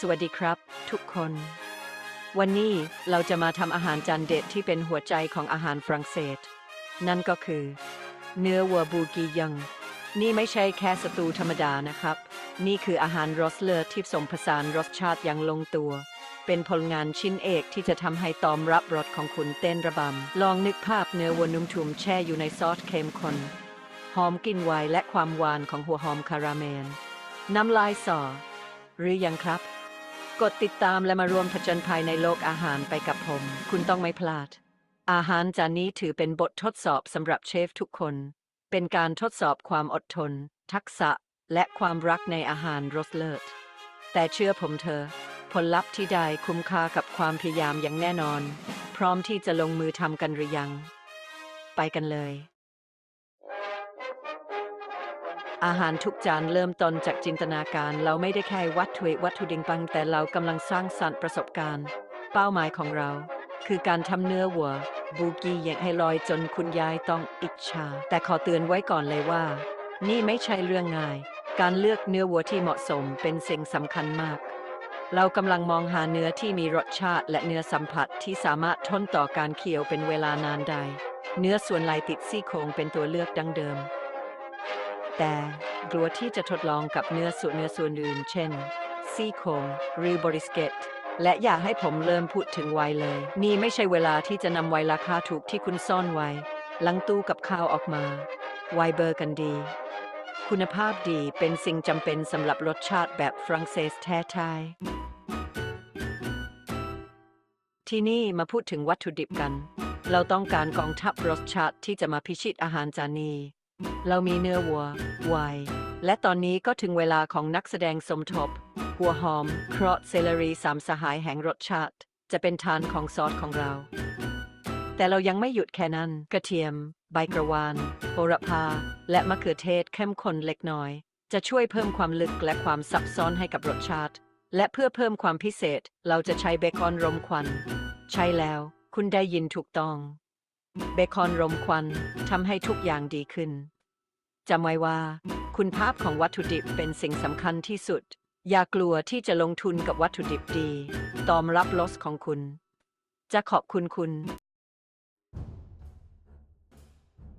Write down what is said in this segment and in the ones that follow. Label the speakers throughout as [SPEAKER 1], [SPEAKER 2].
[SPEAKER 1] สวัสดีครับ ทุกคน วันนี้เราจะมาทำอาหารจานเด็ดที่เป็นหัวใจของอาหารฝรั่งเศส นั่นก็คือ เนื้อวัวบูกียัง นี่ไม่ใช่แค่สตูธรรมดานะครับ นี่คืออาหารรสเลิศที่ผสมผสานรสชาติอย่างลงตัว เป็นผลงานชิ้นเอกที่จะทำให้ตอมรับรสของคุณเต้นระบำ ลองนึกภาพเนื้อวัวนุ่มทุ่มแช่อยู่ในซอสเค็มข้นหอมกลิ่นไวน์และความหวานของหัวหอมคาราเมล น้ำลายสอ หรือยังครับ กดติดตามและมารวมผจญภัยในโลกอาหารไปกับผม คุณต้องไม่พลาด อาหารจานนี้ถือเป็นบททดสอบสำหรับเชฟทุกคน เป็นการทดสอบความอดทน ทักษะ และความรักในอาหารรสเลิศ แต่เชื่อผมเธอะผลลัพธ์ที่ได้คุ้มค่ากับความพยายามอย่างแน่นอน พร้อมที่จะลงมือทำกันหรือยัง ไปกันเลย อาหารทุกจานเริ่มต้นจากจินตนาการ เราไม่ได้แค่วัตถุวัตถุดิบปังแต่เรากำลังสร้างสรรค์ประสบการณ์ เป้าหมายของเรา คือการทำเนื้อวัว บูกี้อย่างให้ลอยจนคุณยายต้องอิจฉาแต่ขอเตือนไว้ก่อนเลยว่า นี่ไม่ใช่เรื่องง่าย การเลือกเนื้อวัวที่เหมาะสมเป็นสิ่งสำคัญมาก เรากำลังมองหาเนื้อที่มีรสชาติและเนื้อสัมผัสที่สามารถทนต่อการเคี่ยวเป็นเวลานานได้เนื้อส่วนลายติดซี่โครงเป็นตัวเลือกดังเดิม แต่กลัวที่จะทดลองกับเนื้อส่วนเนื้อส่วนอื่น เช่น ซี่โครงหรือบริสเกต และอยากให้ผมเริ่มพูดถึงไวน์เลย นี่ไม่ใช่เวลาที่จะนำไวน์ราคาถูกที่คุณซ่อนไว้หลังตู้กับข้าวออกมา ไวน์เบอร์กันดี คุณภาพดีเป็นสิ่งจำเป็นสำหรับรสชาติแบบฝรั่งเศสแท้ทายที่นี่มาพูดถึงวัตถุดิบกัน เราต้องการกองทัพรสชาติที่จะมาพิชิตอาหารจานนี้ เรามีเนื้อวัวไวน์และตอนนี้ก็ถึงเวลาของนักแสดงสมทบ หัวหอม เคราะห์เซเลรีสามสหายแห่งรสชาติ จะเป็นทานของซอสของเรา แต่เรายังไม่หยุดแค่นั้น กระเทียม ใบกระวานโหระพา และมะเขือเทศเข้มข้นเล็กน้อย จะช่วยเพิ่มความลึกและความซับซ้อนให้กับรสชาติ และเพื่อเพิ่มความพิเศษ เราจะใช้เบคอนรมควัน ใช่แล้ว คุณได้ยินถูกต้อง เบคอนรมควันทำให้ทุกอย่างดีขึ้นจำไว้ว่า คุณภาพของวัตถุดิบเป็นสิ่งสำคัญที่สุด อย่ากลัวที่จะลงทุนกับวัตถุดิบดี ตอมรับลสของคุณ จะขอบคุณคุณ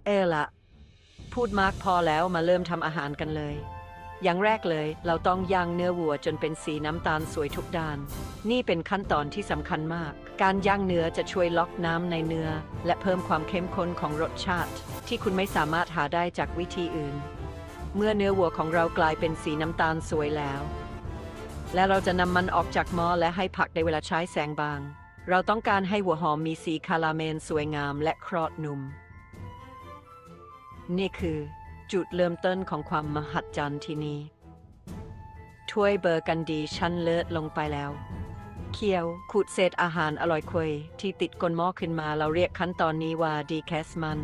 [SPEAKER 1] เออละพูดมากพอแล้วมาเริ่มทำอาหารกันเลย อย่างแรกเลย เราต้องย่างเนื้อวัวจนเป็นสีน้ำตาลสวยทุกด้าน นี่เป็นขั้นตอนที่สำคัญมาก การย่างเนื้อจะช่วยล็อกน้ำในเนื้อ และเพิ่มความเข้มข้นของรสชาติ ที่คุณไม่สามารถหาได้จากวิธีอื่น เมื่อเนื้อวัวของเรากลายเป็นสีน้ำตาลสวยแล้ว และเราจะนำมันออกจากหม้อและให้ผักในเวลาใช้แสงบาง เราต้องการให้หัวหอมมีสีคาราเมลสวยงามและครอดนุ่มนี่คือ จุดเริ่มต้นของความมหัศจรรย์ที่นี่ถ้วยเบอร์กันดีชั้นเลิศลงไปแล้ว เคี่ยวขูดเศษอาหารอร่อยควยที่ติดก้นหม้อขึ้นมาเราเรียกขั้นตอนนี้ว่าดีแคสมัน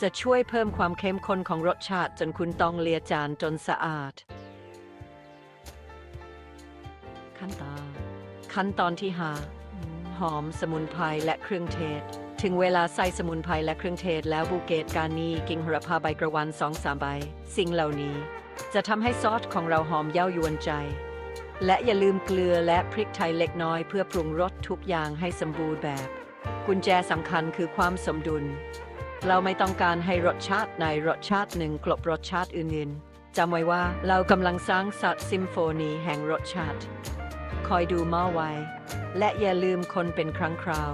[SPEAKER 1] จะช่วยเพิ่มความเข้มข้นของรสชาติจนคุณต้องเลียจานจนสะอาด ขั้นตอนขั้นตอนที่ห้าหอมสมุนไพรและเครื่องเทศ ถึงเวลาใส่สมุนไพรและเครื่องเทศแล้วบูเกตการนีกิ่งหระพาใบกระวันสองสามใบ สิ่งเหล่านี้ จะทำให้ซอสของเราหอมเย้ายวนใจ และอย่าลืมเกลือและพริกไทยเล็กน้อยเพื่อปรุงรสทุกอย่างให้สมบูรณ์แบบ กุญแจสำคัญคือความสมดุล เราไม่ต้องการให้รสชาติในรสชาติหนึ่งกลบรสชาติอื่นๆจำไว้ว่าเรากำลังสร้างสัตว์ซิมโฟนีแห่งรสชาติ คอยดูม้อไว้ และอย่าลืมคนเป็นครั้งคราว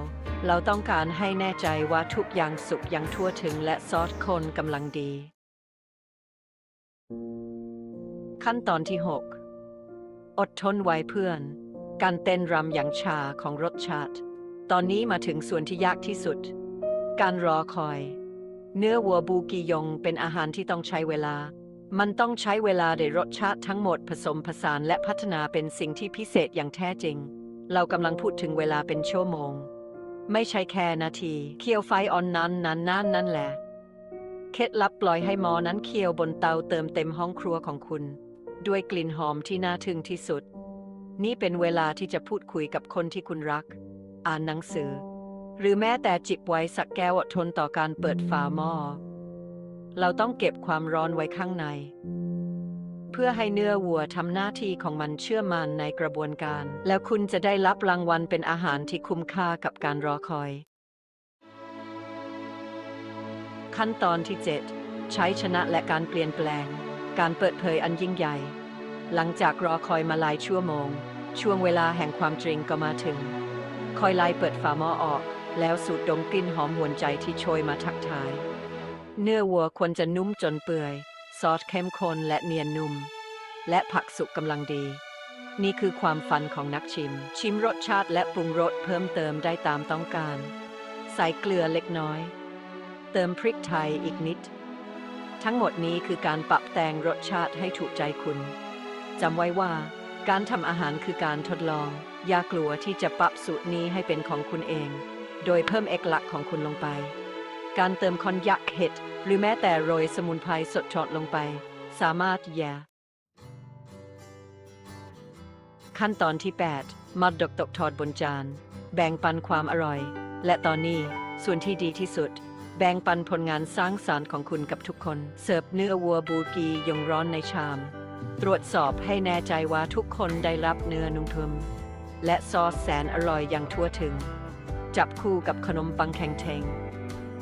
[SPEAKER 1] เราต้องการให้แน่ใจว่าทุกอย่างสุกอย่างทั่วถึงและซอสคนกำลังดี ขั้นตอนที่ 6 อดทนไว้เพื่อน การเต้นรำอย่างชาของรสชาติ ตอนนี้มาถึงส่วนที่ยากที่สุด การรอคอย เนื้อวัวบูกียงเป็นอาหารที่ต้องใช้เวลา มันต้องใช้เวลาในรสชาติทั้งหมดผสมผสานและพัฒนาเป็นสิ่งที่พิเศษอย่างแท้จริง เรากำลังพูดถึงเวลาเป็นชั่วโมง ไม่ใช่แค่นาที เคี่ยวไฟออนนั้นนั้นนั่นนั่นแหละ เคล็ดลับปล่อยให้หมอนั้นเคี่ยวบนเตาเติมเต็มห้องครัวของคุณ ด้วยกลิ่นหอมที่น่าทึ่งที่สุด นี่เป็นเวลาที่จะพูดคุยกับคนที่คุณรัก อ่านหนังสือ หรือแม้แต่จิบไว้สักแก้วอดทนต่อการเปิดฝาหม้อเราต้องเก็บความร้อนไว้ข้างใน เพื่อให้เนื้อวัวทำหน้าที่ของมันเชื่อมันในกระบวนการ แล้วคุณจะได้รับรางวัลเป็นอาหารที่คุ้มค่ากับการรอคอย ขั้นตอนที่ 7 ใช้ชนะและการเปลี่ยนแปลง การเปิดเผยอันยิ่งใหญ่ หลังจากรอคอยมาหลายชั่วโมง ช่วงเวลาแห่งความจริงก็มาถึง คอยไล่เปิดฝาหม้อออก แล้วสูดดมกลิ่นหอมหวนใจที่โชยมาทักทาย เนื้อวัวควรจะนุ่มจนเปื่อย ซอสเข้มข้นและเนียนนุ่ม และผักสุกกำลังดี นี่คือความฝันของนักชิม ชิมรสชาติและปรุงรสเพิ่มเติมได้ตามต้องการ ใส่เกลือเล็กน้อย เติมพริกไทยอีกนิด ทั้งหมดนี้คือการปรับแต่งรสชาติให้ถูกใจคุณจำไว้ว่า การทำอาหารคือการทดลอง อย่ากลัวที่จะปรับสูตรนี้ให้เป็นของคุณเอง โดยเพิ่มเอกลักษณ์ของคุณลงไป การเติมคอนยักเห็ด หรือแม้แต่โรยสมุนไพรสดชดลงไป สามารถแย่ขั้นตอนที่ 8 มัดดกตกทอดบนจาน แบ่งปันความอร่อย และตอนนี้ส่วนที่ดีที่สุด แบ่งปันผลงานสร้างสารรค์ของคุณกับทุกคน เสิร์ฟเนื้อวัวบูกียงร้อนในชาม ตรวจสอบให้แน่ใจว่าทุกคนได้รับเนื้อนุ่มทุมและซอสแสนอร่อยอย่างทั่วถึง จับคู่กับขนมปังแข็งเทง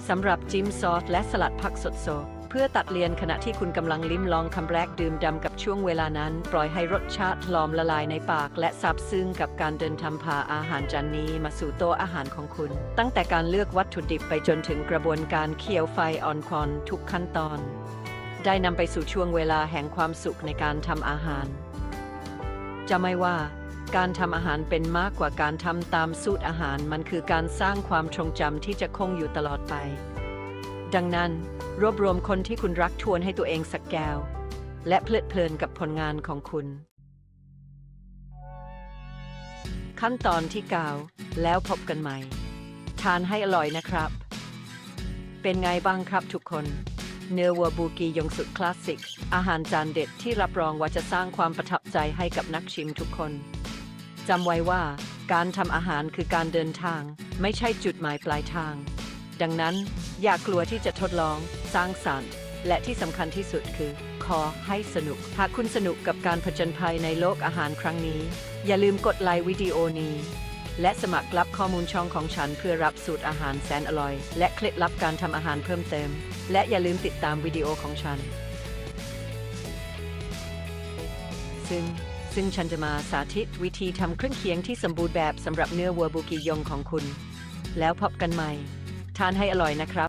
[SPEAKER 1] สำหรับจิ้มซอสและสลัดผักสดๆเพื่อตัดเลียนขณะที่คุณกำลังลิ้มลองคำแรกดื่มดำกับช่วงเวลานั้น ปล่อยให้รสชาติลอมละลายในปาก และซาบซึ้งกับการเดินทำพาอาหารจานนี้มาสู่โต๊ะอาหารของคุณ ตั้งแต่การเลือกวัตถุดิบไปจนถึงกระบวนการเคี่ยวไฟออนคอนทุกขั้นตอน ได้นำไปสู่ช่วงเวลาแห่งความสุขในการทำอาหาร จะไม่ว่า การทำอาหารเป็นมากกว่าการทำตามสูตรอาหารมันคือการสร้างความทรงจำที่จะคงอยู่ตลอดไป ดังนั้น รวบรวมคนที่คุณรักทวนให้ตัวเองสักแก้ว และเพลิดเพลินกับผลงานของคุณ ขั้นตอนที่เก้าแล้วพบกันใหม่ ทานให้อร่อยนะครับ เป็นไงบ้างครับทุกคน เนื้อวัวบูกียงสุดคลาสสิก อาหารจานเด็ดที่รับรองว่าจะสร้างความประทับใจให้กับนักชิมทุกคน จำไว้ว่าการทำอาหารคือการเดินทาง ไม่ใช่จุดหมายปลายทาง ดังนั้นอย่ากลัวที่จะทดลอง สร้างสรรค์ และที่สำคัญที่สุดคือ ขอให้สนุก หากคุณสนุกกับการผจญภัยในโลกอาหารครั้งนี้ อย่าลืมกดไลค์วิดีโอนี้ และสมัครรับข้อมูลช่องของฉันเพื่อรับสูตรอาหารแสนอร่อย และเคล็ดลับการทำอาหารเพิ่มเติม และอย่าลืมติดตามวิดีโอของฉันซึ่ง ซึ่งฉันจะมาสาธิตวิธีทำเครื่องเคียงที่สมบูรณ์แบบสำหรับเนื้อวัวบูกิยงของคุณ แล้วพบกันใหม่ ทานให้อร่อยนะครับ